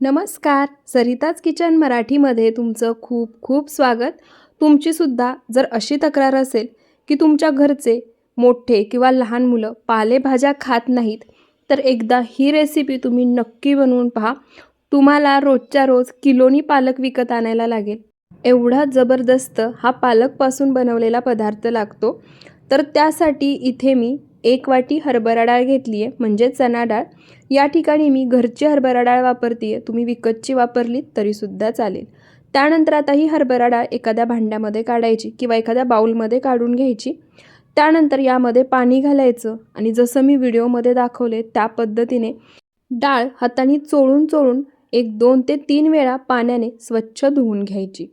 नमस्कार. सरिताज किचन मराठीमध्ये तुमचं खूप खूप स्वागत. तुमचीसुद्धा जर अशी तक्रार असेल की तुमच्या घरचे मोठे किंवा लहान मुलं पालेभाज्या खात नाहीत तर एकदा ही रेसिपी तुम्ही नक्की बनवून पहा. तुम्हाला रोजच्या रोज किलोनी पालक विकत आणायला लागेल. एवढा जबरदस्त हा पालकपासून बनवलेला पदार्थ लागतो. तर त्यासाठी इथे मी एक वाटी हरभरा डाळ घेतली आहे म्हणजे चणा डाळ. या ठिकाणी मी घरची हरभरा डाळ वापरते आहे तुम्ही विकतची वापरलीत तरीसुद्धा चालेल. त्यानंतर आता ही हरभरा डाळ एखाद्या भांड्यामध्ये काढायची किंवा एखाद्या बाऊलमध्ये काढून घ्यायची. त्यानंतर यामध्ये पाणी घालायचं आणि जसं मी व्हिडिओमध्ये दाखवले त्या पद्धतीने डाळ हाताने चोळून चोळून एक दोन ते तीन वेळा पाण्याने स्वच्छ धुवून घ्यायची.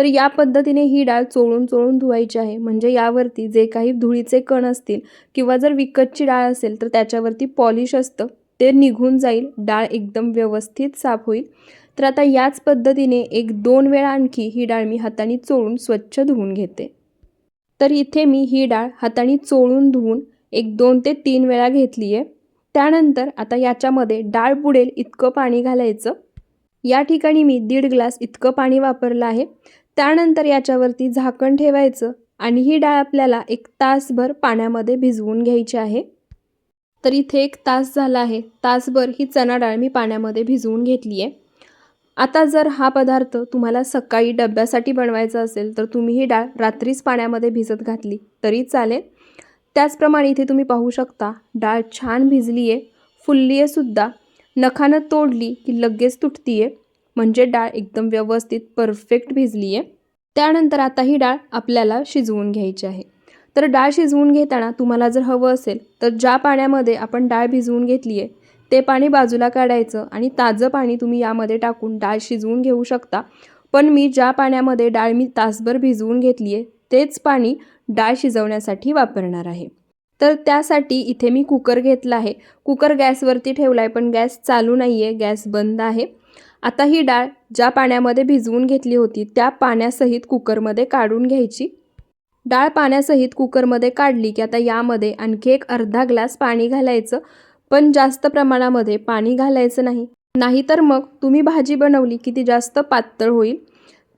तर या पद्धतीने ही डाळ चोळून चोळून धुवायची आहे. म्हणजे यावरती जे काही धुळीचे कण असतील किंवा जर विकतची डाळ असेल तर त्याच्यावरती पॉलिश असतं. ते निघून जाईल. डाळ एकदम व्यवस्थित साफ होईल. तर आता याच पद्धतीने एक दोन वेळा आणखी ही डाळ मी हाताने चोळून स्वच्छ धुवून घेते. तर इथे मी ही डाळ हाताने चोळून धुवून एक दोन ते तीन वेळा घेतली आहे त्यानंतर आता याच्यामध्ये डाळ बुडेल इतकं पाणी घालायचं. या ठिकाणी मी दीड ग्लास इतकं पाणी वापरलं आहे. त्यानंतर याच्यावरती झाकण ठेवायचं आणि ही डाळ आपल्याला एक तासभर पाण्यामध्ये भिजवून घ्यायची आहे. तर इथे एक तास झाला आहे. तासभर ही चणा डाळ मी पाण्यामध्ये भिजवून घेतली आहे आता जर हा पदार्थ तुम्हाला सकाळी डब्यासाठी बनवायचा असेल तर तुम्ही ही डाळ रात्रीच पाण्यामध्ये भिजत घातली तरी चालेल. त्याचप्रमाणे इथे तुम्ही पाहू शकता डाळ छान भिजली आहे फुलली आहे सुद्धा. नखानं तोडली की लगेच तुटती आहे म्हणजे डाळ एकदम व्यवस्थित परफेक्ट भिजली आहे त्यानंतर आता ही डाळ आपल्याला शिजवून घ्यायची आहे. तर डाळ शिजवून घेताना तुम्हाला जर हवं असेल तर ज्या पाण्यामध्ये आपण डाळ भिजवून घेतली आहे ते पाणी बाजूला काढायचं आणि ताजं पाणी तुम्ही यामध्ये टाकून डाळ शिजवून घेऊ शकता. पण मी ज्या पाण्यामध्ये डाळ मी तासभर भिजवून घेतली आहे तेच पाणी डाळ शिजवण्यासाठी वापरणार आहे. तर त्यासाठी इथे मी कुकर घेतला आहे. कुकर गॅसवरती ठेवला आहे पण गॅस चालू नाही आहे गॅस बंद आहे. आता ही डाळ ज्या पाण्यामध्ये भिजवून घेतली होती त्या पाण्यासहित कुकरमध्ये काढून घ्यायची. डाळ पाण्यासहित कुकरमध्ये काढली की आता यामध्ये आणखी एक अर्धा ग्लास पाणी घालायचं पण जास्त प्रमाणामध्ये पाणी घालायचं नाही. नाहीतर मग तुम्ही भाजी बनवली की ती जास्त पातळ होईल?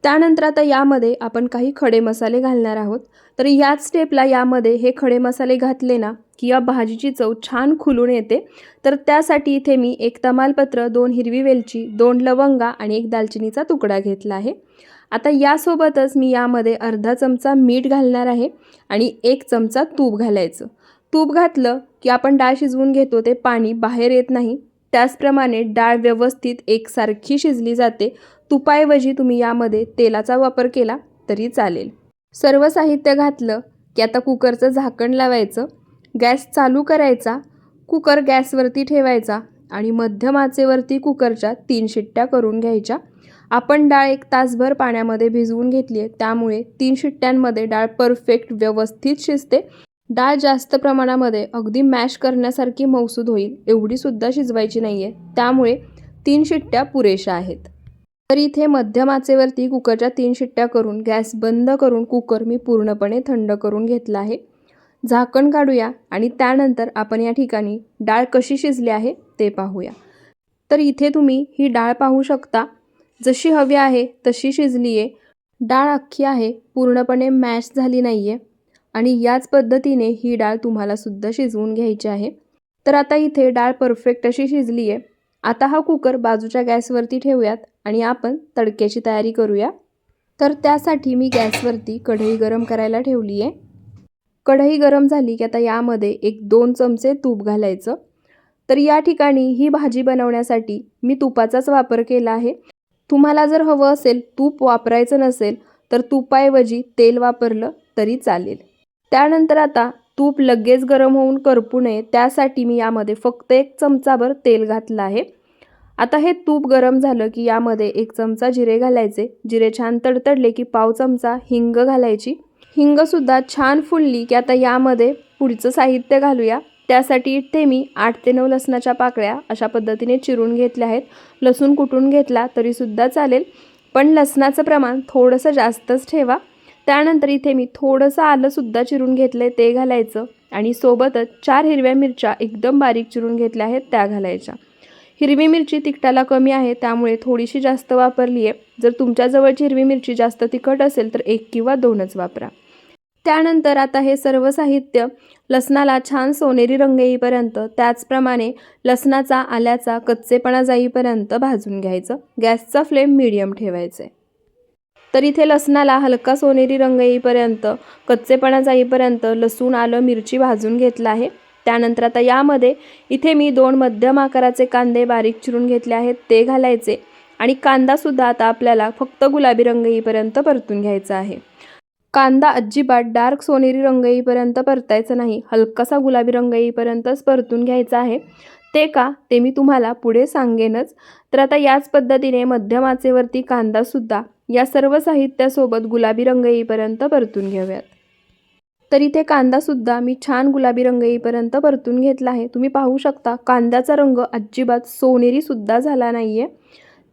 त्यानंतर आता यामध्ये आपण काही खडे मसाले घालणार आहोत. तर याच स्टेपला यामध्ये हे खडे मसाले घातले ना की या भाजीची चव छान खुलून येते. तर त्यासाठी इथे मी एक तमालपत्र दोन हिरवी वेलची दोन लवंगा आणि एक दालचिनीचा तुकडा घेतला आहे. आता यासोबतच मी यामध्ये अर्धा चमचा मीठ घालणार आहे आणि एक चमचा तूप घालायचं. तूप घातलं की आपण डाळ शिजवून घेतो ते पाणी बाहेर येत नाही. त्याचप्रमाणे डाळ व्यवस्थित एकसारखी शिजली जाते. तुपाऐवजी तुम्ही यामध्ये तेलाचा वापर केला तरी चालेल. सर्व साहित्य घातलं की आता कुकरचं झाकण लावायचं गॅस चालू करायचा कुकर गॅसवरती ठेवायचा आणि मध्यम आचेवरती कुकरच्या तीन शिट्ट्या करून घ्यायच्या. आपण डाळ एक तासभर पाण्यामध्ये भिजवून घेतली आहे त्यामुळे तीन शिट्ट्यांमध्ये डाळ परफेक्ट व्यवस्थित शिजते. डाळ जास्त प्रमाणामध्ये अगदी मॅश करण्यासारखी मौसूद होईल एवढीसुद्धा शिजवायची नाही आहे त्यामुळे तीन शिट्ट्या पुरेशा आहेत. तर इथे मध्यम आचेवरती कुकरच्या तीन शिट्ट्या करून गॅस बंद करून कुकर मी पूर्णपणे थंड करून घेतला आहे. झाकण काढूया आणि त्यानंतर आपण या ठिकाणी डाळ कशी शिजली आहे ते पाहूया. तर इथे तुम्ही ही डाळ पाहू शकता. जशी हवी आहे तशी शिजली आहे डाळ अख्खी आहे पूर्णपणे मॅश झाली नाही आहे आणि याच पद्धतीने ही डाळ तुम्हालासुद्धा शिजवून घ्यायची आहे. तर आता इथे डाळ परफेक्ट अशी शिजली आहे आता हा कुकर बाजूच्या गॅसवरती ठेवूयात आणि आपण तडक्याची तयारी करूया. तर त्यासाठी मी गॅसवरती कढई गरम करायला ठेवली आहे कढई गरम झाली की आता यामध्ये एक दोन चमचे तूप घालायचं. तर या ठिकाणी ही भाजी बनवण्यासाठी मी तुपाचाच वापर केला आहे. तुम्हाला जर हवं असेल तूप वापरायचं नसेल तर तुपाऐवजी तेल वापरलं तरी चालेल. त्यानंतर आता तूप लगेच गरम होऊन करपू नये. त्यासाठी मी यामध्ये फक्त एक चमचाभर तेल घातलं आहे. आता हे तूप गरम झालं की यामध्ये एक चमचा जिरे घालायचे. जिरे छान तडतडले की पाव चमचा हिंग घालायची. हिंगसुद्धा छान फुलली की आता यामध्ये पुढचं साहित्य घालूया. त्यासाठी इथे मी आठ ते नऊ लसणाच्या पाकळ्या अशा पद्धतीने चिरून घेतल्या आहेत. लसूण कुटून घेतला तरीसुद्धा चालेल. पण लसणाचं प्रमाण थोडंसं जास्तच ठेवा. त्यानंतर इथे मी थोडंसं आलंसुद्धा चिरून घेतलं आहे ते घालायचं. आणि सोबतच चार हिरव्या मिरच्या एकदम बारीक चिरून घेतल्या आहेत त्या घालायच्या. हिरवी मिरची तिखटाला कमी आहे त्यामुळे थोडीशी जास्त वापरली आहे जर तुमच्याजवळची हिरवी मिरची जास्त तिखट असेल तर एक किंवा दोनच वापरा. त्यानंतर आता हे सर्व साहित्य लसणाला छान सोनेरी रंग येईपर्यंत त्याचप्रमाणे लसणाचा आल्याचा कच्चेपणा जाईपर्यंत भाजून घ्यायचं. गॅसचा फ्लेम मिडियम ठेवायचा आहे तर इथे लसणाला हलका सोनेरी रंग येईपर्यंत कच्चेपणा जाईपर्यंत लसूण आलं मिरची भाजून घेतलं आहे. त्यानंतर आता यामध्ये इथे मी दोन मध्यम आकाराचे कांदे बारीक चिरून घेतले आहेत ते घालायचे. आणि कांदासुद्धा आता आपल्याला फक्त गुलाबी रंग येईपर्यंत परतून घ्यायचा आहे. कांदा अजिबात डार्क सोनेरी रंग येईपर्यंत परतायचं नाही हलकासा गुलाबी रंग येईपर्यंतच परतून घ्यायचा आहे. ते का? ते मी तुम्हाला पुढे सांगेनच. तर आता याच पद्धतीने मध्यम आचेवरती कांदासुद्धा या सर्व साहित्यासोबत गुलाबी रंग येईपर्यंत परतून घेऊयात. तर इथे कांदासुद्धा मी छान गुलाबी रंग येईपर्यंत परतून घेतला आहे. तुम्ही पाहू शकता कांद्याचा रंग अजिबात सोनेरीसुद्धा झाला नाही आहे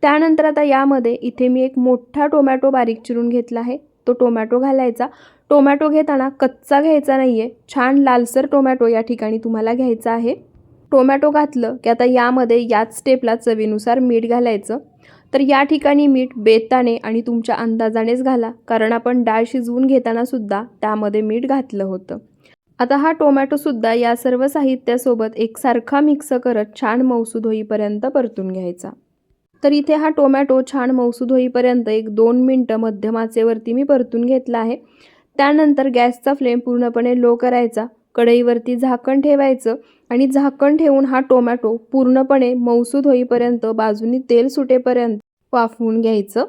त्यानंतर आता यामध्ये इथे मी एक मोठा टोमॅटो बारीक चिरून घेतला आहे. तो टोमॅटो घालायचा. टोमॅटो घेताना कच्चा घ्यायचा नाही आहे छान लालसर टोमॅटो या ठिकाणी तुम्हाला घ्यायचा आहे. टोमॅटो घातलं की आता यामध्ये याच स्टेपला चवीनुसार मीठ घालायचं. तर या ठिकाणी मीठ बेताने आणि तुमच्या अंदाजानेच घाला कारण आपण डाळ शिजवून घेताना सुद्धा त्यामध्ये मीठ घातलं होतं. आता हा टोमॅटोसुद्धा या सर्व साहित्यासोबत एकसारखा मिक्स करत छान मौसूद होईपर्यंत परतून घ्यायचा. तर इथे हा टोमॅटो छान मौसूद होईपर्यंत एक दोन मिनटं मध्यमाचेवरती मी परतून घेतला आहे. त्यानंतर गॅसचा फ्लेम पूर्णपणे लो करायचा. कढईवरती झाकण ठेवायचं. आणि झाकण ठेवून हा टोमॅटो पूर्णपणे मौसूद होईपर्यंत बाजूनी तेल सुटेपर्यंत वाफवून घ्यायचं.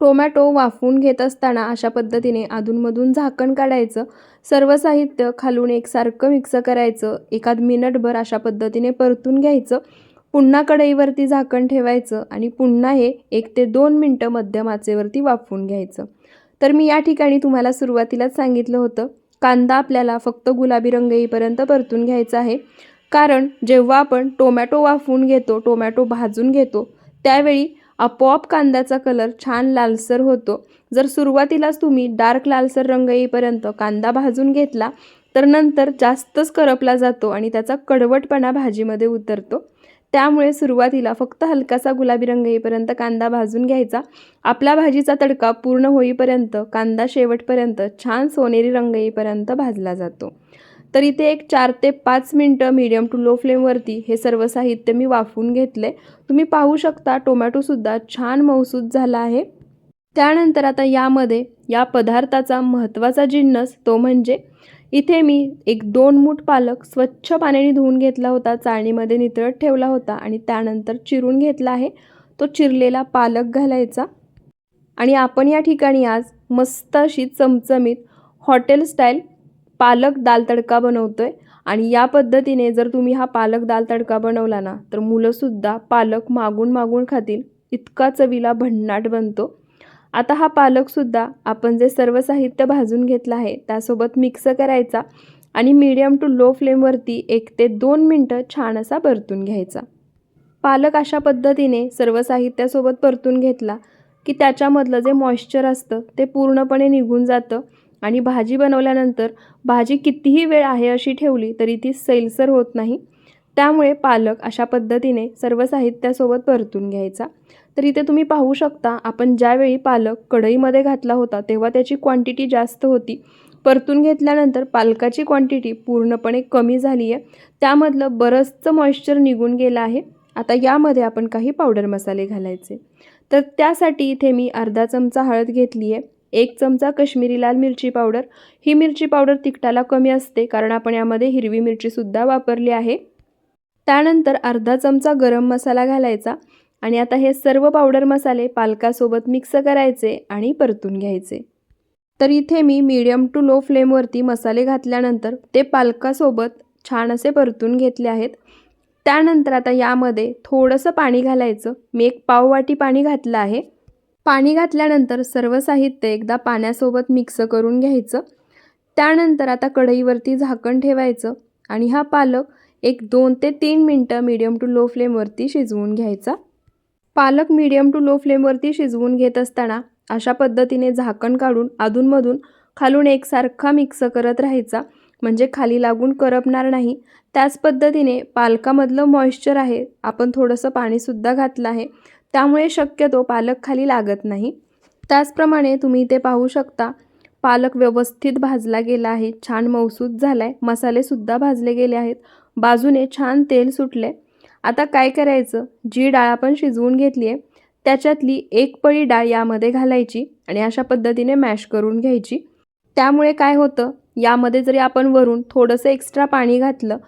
टोमॅटो वाफवून घेत असताना अशा पद्धतीने अधूनमधून झाकण काढायचं. सर्व साहित्य खालून एकसारखं मिक्स करायचं. एखाद मिनटभर अशा पद्धतीने परतून घ्यायचं. पुन्हा कढईवरती झाकण ठेवायचं आणि पुन्हा हे एक ते दोन मिनटं मध्यम आचेवरती वाफवून घ्यायचं. तर मी या ठिकाणी तुम्हाला सुरुवातीलाच सांगितलं होतं. कांदा आपल्याला फक्त गुलाबी रंग येईपर्यंत परतून घ्यायचा आहे. कारण जेव्हा आपण टोमॅटो वाफवून घेतो टोमॅटो भाजून घेतो त्यावेळी आपोआप कांद्याचा कलर छान लालसर होतो. जर सुरुवातीलाच तुम्ही डार्क लालसर रंग येईपर्यंत कांदा भाजून घेतला तर नंतर जास्तच करपला जातो आणि त्याचा कडवटपणा भाजीमध्ये उतरतो. त्यामुळे सुरुवातीला फक्त हलकासा गुलाबी रंग येईपर्यंत कांदा भाजून घ्यायचा. आपला भाजीचा तडका पूर्ण होईपर्यंत कांदा शेवटपर्यंत छान सोनेरी रंग येईपर्यंत भाजला जातो. तर इथे एक चार ते पाच मिनटं मीडियम टू लो फ्लेमवरती हे सर्व साहित्य मी वाफवून घेतले तुम्ही पाहू शकता टोमॅटोसुद्धा छान मौसूद झाला आहे. त्यानंतर आता यामध्ये या पदार्थाचा महत्त्वाचा जिन्नस तो म्हणजे इथे मी एक दोन मूठ पालक स्वच्छ पाण्याने धुवून घेतला होता चाळणीमध्ये नितळत ठेवला होता आणि त्यानंतर चिरून घेतला आहे. तो चिरलेला पालक घालायचा. आणि आपण या ठिकाणी आज मस्त अशी चमचमीत हॉटेल स्टाईल पालक दाल तडका बनवतो आहे आणि या पद्धतीने जर तुम्ही हा पालक दाल तडका बनवला ना तर मुलंसुद्धा पालक मागून मागून खातील. इतका चवीला भन्नाट बनतो. आता हा पालकसुद्धा आपण जे सर्व साहित्य भाजून घेतलं आहे त्यासोबत मिक्स करायचा आणि मीडियम टू लो फ्लेमवरती एक ते दोन मिनटं छान असा परतून घ्यायचा. पालक अशा पद्धतीने सर्व साहित्यासोबत परतून घेतला की त्याच्यामधलं जे मॉइश्चर असतं ते पूर्णपणे निघून जातं आणि भाजी बनवल्यानंतर भाजी कितीही वेळ आहे अशी ठेवली तरी ती सैलसर होत नाही. त्यामुळे पालक अशा पद्धतीने सर्व साहित्यासोबत परतून घ्यायचा. तर इथे तुम्ही पाहू शकता आपण ज्यावेळी पालक कढईमध्ये घातला होता तेव्हा त्याची क्वांटिटी जास्त होती. परतून घेतल्यानंतर पालकाची क्वांटिटी पूर्णपणे कमी झाली आहे त्यामधलं बरंचसं मॉइश्चर निघून गेलं आहे. आता यामध्ये आपण काही पावडर मसाले घालायचे. तर त्यासाठी इथे मी अर्धा चमचा हळद घेतली आहे एक चमचा कश्मीरी लाल मिरची पावडर ही मिरची पावडर तिखटाला कमी असते कारण आपण यामध्ये हिरवी मिरचीसुद्धा वापरली आहे. त्यानंतर अर्धा चमचा गरम मसाला घालायचा आणि आता हे सर्व पावडर मसाले पालकासोबत मिक्स करायचे आणि परतून घ्यायचे. तर इथे मी मीडियम टू लो फ्लेमवरती मसाले घातल्यानंतर ते पालकासोबत छान असे परतून घेतले आहेत. त्यानंतर आता यामध्ये थोडंसं पाणी घालायचं. मी एक पाववाटी पाणी घातलं आहे. पाणी घातल्यानंतर सर्व साहित्य एकदा पाण्यासोबत मिक्स करून घ्यायचं. त्यानंतर आता कढईवरती झाकण ठेवायचं आणि हा पालक एक दोन ते तीन मिनटं मीडियम टू लो फ्लेमवरती शिजवून घ्यायचा. पालक मीडियम टू लो फ्लेमवरती शिजवून घेत असताना अशा पद्धतीने झाकण काढून अधूनमधून खालून एकसारखा मिक्स करत राहायचा. म्हणजे खाली लागून करपणार नाही. त्याच पद्धतीने पालकामधलं मॉइश्चर आहे. आपण थोडंसं पाणीसुद्धा घातलं आहे. त्यामुळे शक्यतो पालक खाली लागत नाही. त्याचप्रमाणे तुम्ही इथे पाहू शकता पालक व्यवस्थित भाजला गेला आहे. छान मौसूद झाला आहे मसालेसुद्धा भाजले गेले आहेत. बाजूने छान तेल सुटले. आता काय करायचं? जी डाळ आपण शिजवून घेतली आहे त्याच्यातली एक पळी डाळ यामध्ये घालायची आणि अशा पद्धतीने मॅश करून घ्यायची. त्यामुळे काय होतं? यामध्ये जरी आपण वरून थोडंसं एक्स्ट्रा पाणी घातलं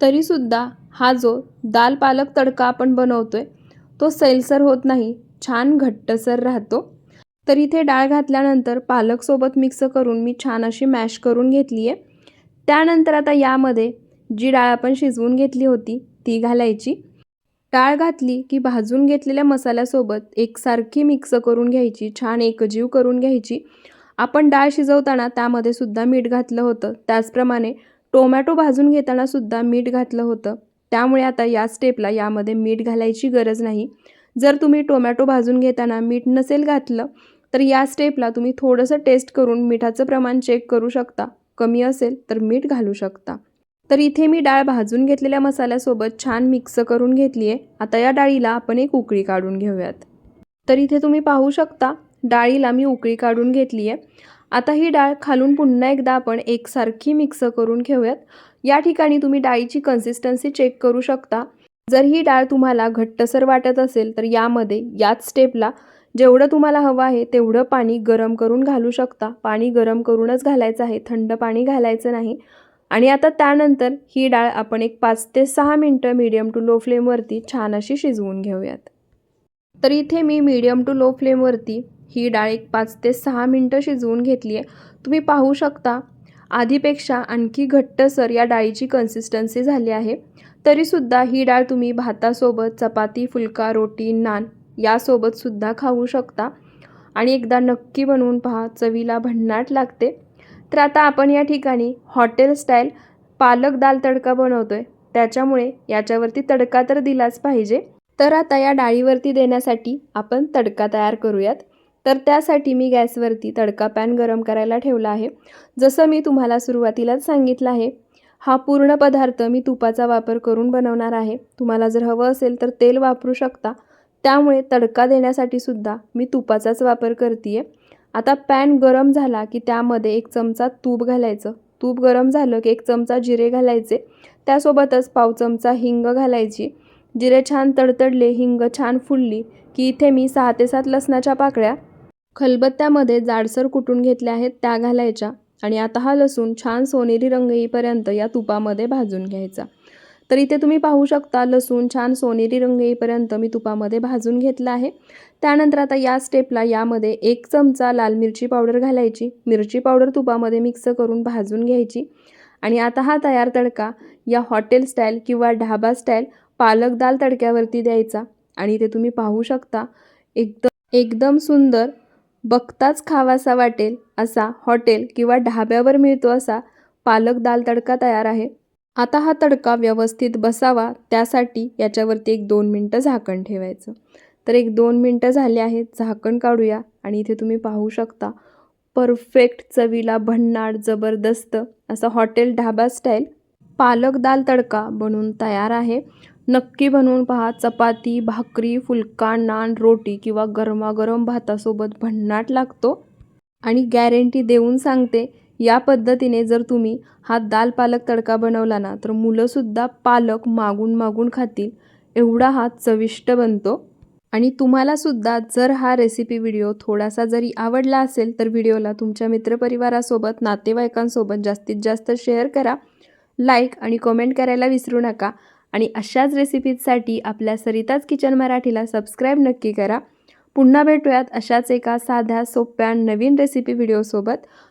तरीसुद्धा हा जो दाल पालक तडका आपण बनवतो आहे तो सैलसर होत नाही छान घट्टसर राहतो. तर इथे डाळ घातल्यानंतर पालकसोबत मिक्स करून मी छान अशी मॅश करून घेतली आहे त्यानंतर आता यामध्ये जी डाळ आपण शिजवून घेतली होती ती घालायची. डाळ घातली की भाजून घेतलेल्या मसाल्यासोबत एकसारखी मिक्स करून घ्यायची छान एकजीव करून घ्यायची. आपण डाळ शिजवताना त्यामध्ये सुद्धा मीठ घातलं होतं. त्याचप्रमाणे टोमॅटो भाजून घेताना सुद्धा मीठ घातलं होतं. त्यामुळे आता या स्टेपला यामध्ये मीठ घालायची गरज नाही. जर तुम्ही टोमॅटो भाजून घेताना मीठ नसेल घातलं तर या स्टेपला तुम्ही थोडंसं टेस्ट करून मिठाचं प्रमाण चेक करू शकता. कमी असेल तर मीठ घालू शकता. तर इथे मी डाळ भाजून घेतलेल्या मसाल्यासोबत छान मिक्स करून घेतली आहे आता या डाळीला आपण एक उकळी काढून घेऊयात. तर इथे तुम्ही पाहू शकता डाळीला मी उकळी काढून घेतली आहे आता ही डाळ खालून पुन्हा एकदा आपण एकसारखी मिक्स करून घेऊयात. या ठिकाणी तुम्ही डाळीची कन्सिस्टन्सी चेक करू शकता. जर ही डाळ तुम्हाला घट्टसर वाटत असेल तर यामध्ये याच स्टेपला जेवढं तुम्हाला हवं आहे तेवढं पाणी गरम करून घालू शकता. पाणी गरम करूनच घालायचं आहे. थंड पाणी घालायचं नाही. आणि आता त्यानंतर ही डाळ आपण एक पाच ते सहा मिनटं मीडियम टू लो फ्लेमवरती छान अशी शिजवून घेऊयात. तर इथे मी मीडियम टू लो फ्लेमवरती ही डाळ एक पाच ते सहा मिनटं शिजवून घेतली आहे. तुम्ही पाहू शकता आधीपेक्षा आणखी घट्टसर या डाळीची कन्सिस्टन्सी झाली आहे. तरीसुद्धा ही डाळ तुम्ही भातासोबत चपाती फुलका रोटी नान यासोबतसुद्धा खाऊ शकता. आणि एकदा नक्की बनवून पहा चवीला भन्नाट लागते. तर आता आपण या ठिकाणी हॉटेल स्टाईल पालक दाल तडका बनवतो आहे त्याच्यामुळे याच्यावरती तडका तर दिलाच पाहिजे. तर आता या डाळीवरती देण्यासाठी आपण तडका तयार करूयात. तर त्यासाठी मी गॅसवरती तडका पॅन गरम करायला ठेवला आहे. जसं मी तुम्हाला सुरुवातीलाच सांगितलं आहे हा पूर्ण पदार्थ मी तुपाचा वापर करून बनवणार आहे. तुम्हाला जर हवं असेल तर तेल वापरू शकता. त्यामुळे तडका देण्यासाठी सुद्धा मी तुपाचाच वापर करते आहे आता पॅन गरम झाला की त्यामध्ये एक चमचा तूप घालायचं. तूप गरम झालं की एक चमचा जिरे घालायचे. त्यासोबतच पाव चमचा हिंग घालायची. जिरे छान तडतडले हिंग छान फुलली की इथे मी सहा ते सात लसणाच्या पाकळ्या खलबत्त्यामध्ये जाडसर कुटून घेतल्या आहेत त्या घालायच्या आणि आता हा लसूण छान सोनेरी रंग येईपर्यंत या तुपामध्ये भाजून घ्यायचा. तर इथे तुम्ही पाहू शकता लसूण छान सोनेरी रंग येईपर्यंत मी तुपामध्ये भाजून घेतला आहे. त्यानंतर आता या स्टेपला यामध्ये एक चमचा लाल मिरची पावडर घालायची. मिरची पावडर तुपामध्ये मिक्स करून भाजून घ्यायची. आणि आता हा तयार तडका या हॉटेल स्टाईल किंवा ढाबा स्टाईल पालक दाल तडक्यावरती द्यायचा. आणि इथे तुम्ही पाहू शकता एकदम एकदम सुंदर बघताच खावासा वाटेल असा हॉटेल किंवा ढाब्यावर मिळतो असा पालक दाल तडका तयार आहे. आता हा तडका व्यवस्थित बसावा त्यासाठी याच्यावरती एक दोन मिनटं झाकण ठेवायचं. तर एक दोन मिनटं झाले आहेत झाकण काढूया आणि इथे तुम्ही पाहू शकता परफेक्ट चवीला भन्नाट जबरदस्त असा हॉटेल ढाबा स्टाईल पालक दाल तडका बनवून तयार आहे. नक्की बनवून पहा चपाती भाकरी फुलका नान रोटी किंवा गरमागरम भातासोबत भन्नाट लागतो. आणि गॅरंटी देऊन सांगते या पद्धतीने जर तुम्ही हा दाल पालक तडका बनवला ना तर मुलंसुद्धा पालक मागून मागून खातील. एवढा हा चविष्ट बनतो. आणि तुम्हालासुद्धा जर हा रेसिपी व्हिडिओ थोडासा जरी आवडला असेल तर व्हिडिओला तुमच्या मित्रपरिवारासोबत नातेवाईकांसोबत जास्तीत जास्त शेअर करा. लाईक आणि कमेंट करायला विसरू नका. आणि अशाच रेसिपीजसाठी आपल्या सरिताज किचन मराठीला सबस्क्राईब नक्की करा. पुन्हा भेटूयात अशाच एका साध्या सोप्या नवीन रेसिपी व्हिडिओसोबत